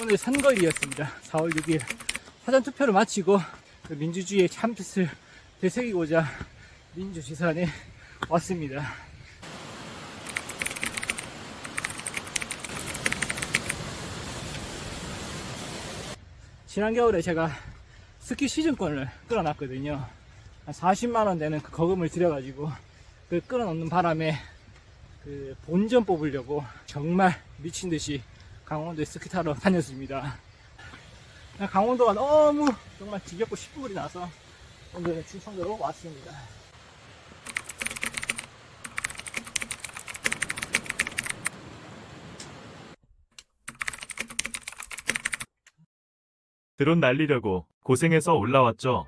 오늘 선거일이었습니다. 4월 6일 사전투표를 마치고 그 민주주의의 참뜻을 되새기고자 민주지산에 왔습니다. 지난 겨울에 제가 스키 시즌권을 끌어놨거든요. 한 40만원 되는 그 거금을 들여가지고 그 끌어놓는 바람에 그 본전 뽑으려고 정말 미친 듯이 강원도에 스키 타러 다녔습니다. 강원도가 너무 정말 지겹고 시부울이 나서 오늘은 충청도로 왔습니다. 드론 날리려고 고생해서 올라왔죠.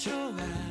좋아.